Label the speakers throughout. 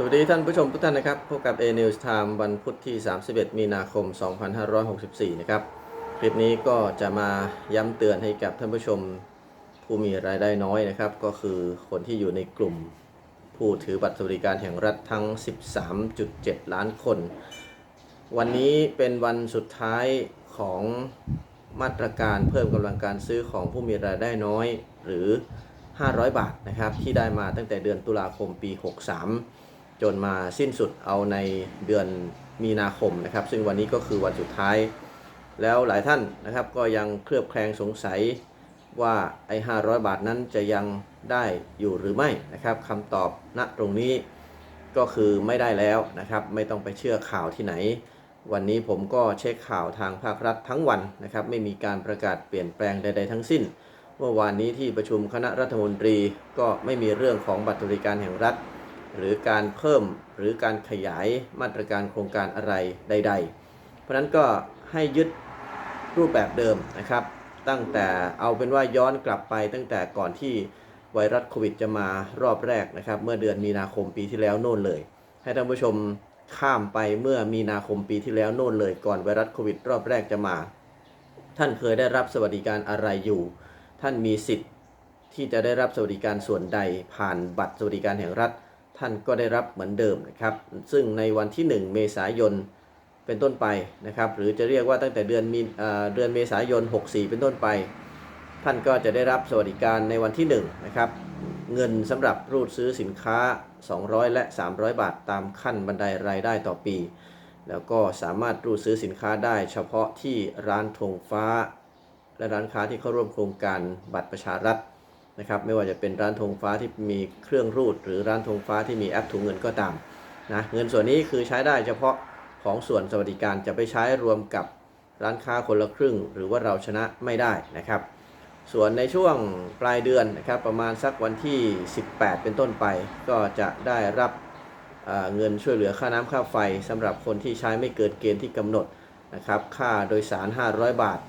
Speaker 1: สวัสดีท่านผู้ชมทุกท่านนะครับ พบกับ A News Time วันพุธที่ 31 มีนาคม 2564 นะครับ คลิปนี้ก็จะมาย้ำเตือนให้กับท่านผู้ชมผู้มีรายได้น้อยนะครับ ก็คือคนที่อยู่ในกลุ่มผู้ถือบัตรสวัสดิการแห่งรัฐทั้ง 13.7 ล้านคน วันนี้เป็นวันสุดท้ายของมาตรการเพิ่มกำลังการซื้อของผู้มีรายได้น้อยหรือ 500 บาทนะครับที่ได้มาตั้งแต่เดือนตุลาคมปี 63 จนมาสิ้นสุดเอาในเดือนมีนาคมนะครับ ซึ่งวันนี้ก็คือวันสุดท้าย แล้วหลายท่านนะครับก็ยังเคลือบแคลงสงสัยว่าไอ้500 บาทนั้นจะยังได้อยู่หรือไม่นะครับคำตอบณตรงนี้ก็คือไม่ได้แล้วนะครับ ไม่ต้องไปเชื่อข่าวที่ไหน วันนี้ผมก็เช็คข่าวทางภาครัฐทั้งวันนะครับ ไม่มีการประกาศเปลี่ยนแปลงใด ๆ ทั้งสิ้น เมื่อวานนี้ที่ประชุมคณะรัฐมนตรีก็ไม่มีเรื่องของบัตรสวัสดิการแห่งรัฐ หรือการเพิ่มหรือการขยายมาตรการโครงการอะไรใด ๆ เพราะฉะนั้นก็ให้ยึดรูปแบบเดิมนะครับ ตั้งแต่เอาเป็นว่าย้อนกลับไปตั้งแต่ก่อนที่ไวรัสโควิดจะมารอบแรกนะครับ เมื่อเดือนมีนาคมปีที่แล้วโน่นเลย ให้ท่านผู้ชมข้ามไปเมื่อมีนาคมปีที่แล้วโน่นเลย ก่อนไวรัสโควิดรอบแรกจะมา ท่านเคยได้รับสวัสดิการอะไรอยู่ ท่านมีสิทธิ์ที่จะได้รับสวัสดิการส่วนใดผ่านบัตรสวัสดิการแห่งรัฐ ท่านก็ได้รับเหมือนเดิมนะครับ ซึ่งในวันที่ 1 เมษายนเป็นต้นไปนะครับ หรือจะเรียกว่าตั้งแต่เดือนมีเอ่อเดือนเมษายน 64 เป็นต้นไป ท่านก็จะได้รับสวัสดิการในวันที่1นะครับเงินสำหรับรูดซื้อสินค้า 200 และ 300 บาทตามขั้นบันไดรายได้ต่อปี แล้วก็สามารถรูดซื้อสินค้าได้เฉพาะที่ร้านธงฟ้า และร้านค้าที่เข้าร่วมโครงการบัตรประชารัฐ นะครับไม่ว่าจะเป็นร้านธงฟ้าที่มีเครื่องรูด หรือร้านธงฟ้าที่มีแอปถุงเงินก็ตามนะเงินส่วนนี้คือใช้ได้เฉพาะของส่วนสวัสดิการจะไปใช้รวมกับร้านค้าคนละครึ่ง หรือว่าเราชนะไม่ได้นะครับ ส่วนในช่วงปลายเดือนนะครับประมาณสักวันที่ 18 เป็นต้นไป ก็จะได้รับเเงินช่วยเหลือค่าน้ำค่าไฟสำหรับคนที่ใช้ไม่เกินเกณฑ์ที่กำหนดนะครับค่าโดยสาร 500 บาท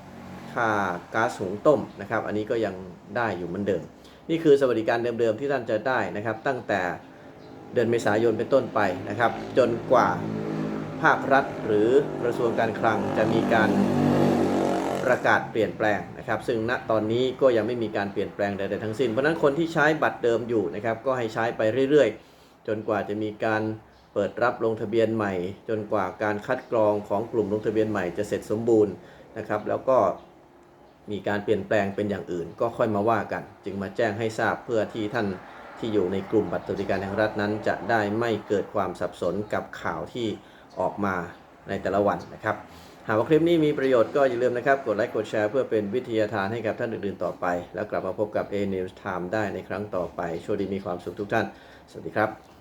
Speaker 1: ค่าก๊าซหุงต้มนะครับอันนี้ก็ยังได้อยู่เหมือนเดิม นี่คือสวัสดิการเดิมๆที่ท่านจะได้นะครับ ตั้งแต่เดือนเมษายนเป็นต้นไปนะครับ จนกว่าภาครัฐหรือกระทรวงการคลังจะมีการประกาศเปลี่ยนแปลงนะครับ ซึ่งณตอนนี้ก็ยังไม่มีการเปลี่ยนแปลงใดๆทั้งสิ้น เพราะฉะนั้นคนที่ใช้บัตรเดิมอยู่นะครับ ก็ให้ใช้ไปเรื่อยๆ จนกว่าจะมีการเปิดรับลงทะเบียนใหม่ จนกว่าการคัดกรองของกลุ่มลงทะเบียนใหม่จะเสร็จสมบูรณ์นะครับ แล้วก็ มีการเปลี่ยนแปลงเป็นอย่างอื่น ก็ค่อยมาว่ากัน จึงมาแจ้งให้ทราบเพื่อที่ท่านที่อยู่ในกลุ่มบัตรสวัสดิการแห่งรัฐนั้น จะได้ไม่เกิดความสับสนกับข่าวที่ออกมาในแต่ละวันนะครับ หากว่าคลิปนี้มีประโยชน์ก็อย่าลืมนะครับ กดไลค์กดแชร์เพื่อเป็นวิทยาทานให้กับท่านอื่นๆต่อไป แล้วกลับมาพบกับ A News Time ได้ในครั้งต่อไปโชคดีมีความสุขทุกท่าน สวัสดีครับ